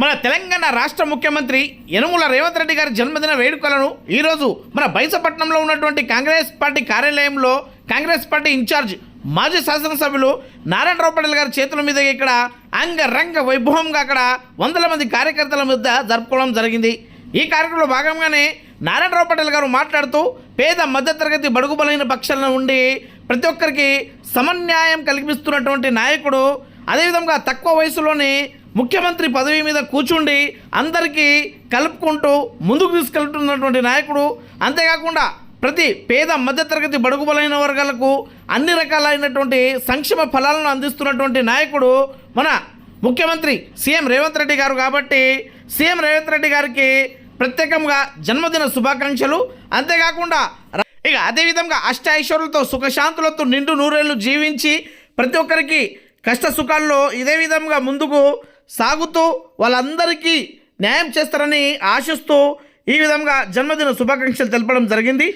మన తెలంగాణ రాష్ట్ర ముఖ్యమంత్రి యనుమల రేవంత్ రెడ్డి గారి జన్మదిన వేడుకలను ఈరోజు మన బైసపట్నంలో ఉన్నటువంటి కాంగ్రెస్ పార్టీ కార్యాలయంలో కాంగ్రెస్ పార్టీ ఇన్ఛార్జ్ మాజీ శాసనసభ్యులు నారాయణరావు పటేల్ గారి చేతుల మీద ఇక్కడ అంగరంగ వైభవంగా అక్కడ వందల మంది కార్యకర్తల మీద జరుపుకోవడం జరిగింది. ఈ కార్యక్రమంలో భాగంగానే నారాయణరావు పటేల్ గారు మాట్లాడుతూ పేద మధ్యతరగతి బడుగు బలైన ఉండి ప్రతి ఒక్కరికి సమన్యాయం కల్పిస్తున్నటువంటి నాయకుడు. అదేవిధంగా తక్కువ వయసులోనే ముఖ్యమంత్రి పదవి మీద కూర్చుండి అందరికీ కలుపుకుంటూ ముందుకు తీసుకెళ్తున్నటువంటి నాయకుడు. అంతేకాకుండా ప్రతి పేద మధ్యతరగతి బడుగు బలైన వర్గాలకు అన్ని రకాలైనటువంటి సంక్షేమ ఫలాలను అందిస్తున్నటువంటి నాయకుడు మన ముఖ్యమంత్రి సీఎం రేవంత్ రెడ్డి గారు కాబట్టి సీఎం రేవంత్ రెడ్డి గారికి ప్రత్యేకంగా జన్మదిన శుభాకాంక్షలు. అంతేకాకుండా ఇక అదేవిధంగా అష్ట ఐశ్వర్యులతో సుఖశాంతులతో నిండు నూరేళ్ళు జీవించి ప్రతి ఒక్కరికి కష్ట సుఖాల్లో ఇదే విధంగా ముందుకు సాగుతూ వాళ్ళందరికీ న్యాయం చేస్తారని ఆశిస్తూ ఈ విధంగా జన్మదిన శుభాకాంక్షలు తెలపడం జరిగింది.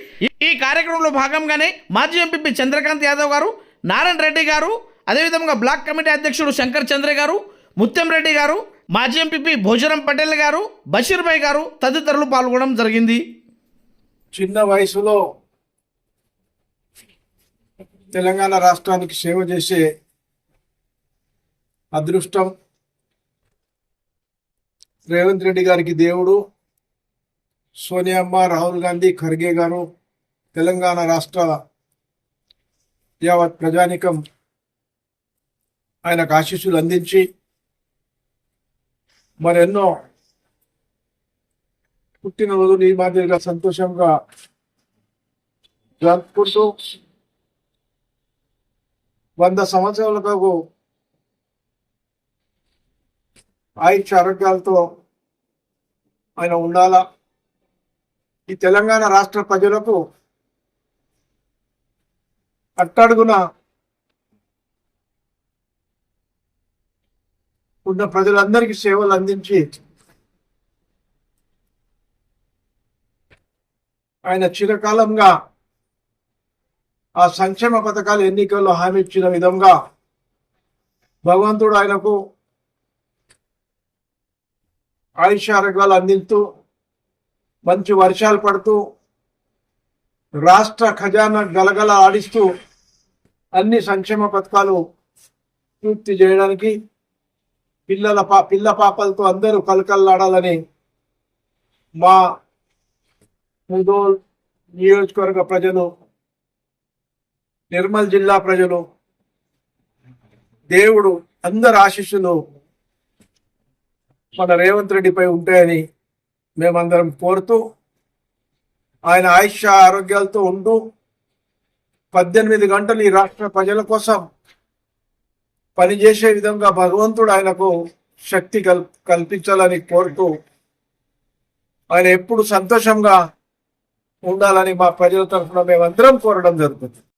ఈ- కార్యక్రమంలో భాగంగానే మాజీ ఎంపీ చంద్రకాంత్ యాదవ్ గారు నారాయణ రెడ్డి గారు అదేవిధంగా బ్లాక్ కమిటీ అధ్యక్షుడు శంకర్ చంద్ర గారు ముత్యం రెడ్డి గారు మాజీ ఎంపీ భోజరం పటేల్ గారు బషీర్భాయ్ గారు తదితరులు పాల్గొనడం జరిగింది. చిన్న వయసులో తెలంగాణ రాష్ట్రానికి సేవ చేసే అదృష్టం రేవంత్ రెడ్డి గారికి దేవుడు సోనియామ్మ రాహుల్ గాంధీ ఖర్గే గారు తెలంగాణ రాష్ట్ర యావత్ ప్రజానికం ఆయనకు ఆశీస్సులు అందించి మరెన్నో పుట్టినరోజులు ఈ మాదిరిగా సంతోషంగా జరుపుకుంటూ వంద సంవత్సరాలకు ఆయుష్ ఆరోగ్యాలతో ఆయన ఉండాలా? ఈ తెలంగాణ రాష్ట్ర ప్రజలకు అట్టడుగున ఉన్న ప్రజలందరికీ సేవలు అందించి ఆయన చిరకాలంగా ఆ సంక్షేమ పథకాలు ఎన్నికల్లో హామీ ఇచ్చిన విధంగా భగవంతుడు ఆయనకు ఆయుష్ ఆరోగ్యాలు అందిస్తూ మంచి వర్షాలు పడుతూ రాష్ట్ర ఖజానా గలగల ఆడిస్తూ అన్ని సంక్షేమ పథకాలు పూర్తి చేయడానికి పిల్లల పా పిల్ల పాపలతో అందరూ కలకల్లాడాలని మా ముదోల్ నియోజకవర్గ ప్రజలు నిర్మల్ జిల్లా ప్రజలు దేవుడు అందరి ఆశీస్సులు మన రేవంత్ రెడ్డిపై ఉంటాయని మేమందరం కోరుతూ ఆయన ఆయుష్ ఆరోగ్యాలతో ఉంటూ పద్దెనిమిది గంటలు ఈ రాష్ట్ర ప్రజల కోసం పనిచేసే విధంగా భగవంతుడు ఆయనకు శక్తి కల్ కల్పించాలని కోరుతూ ఆయన ఎప్పుడు సంతోషంగా ఉండాలని మా ప్రజల తరఫున మేమందరం కోరడం జరుగుతుంది.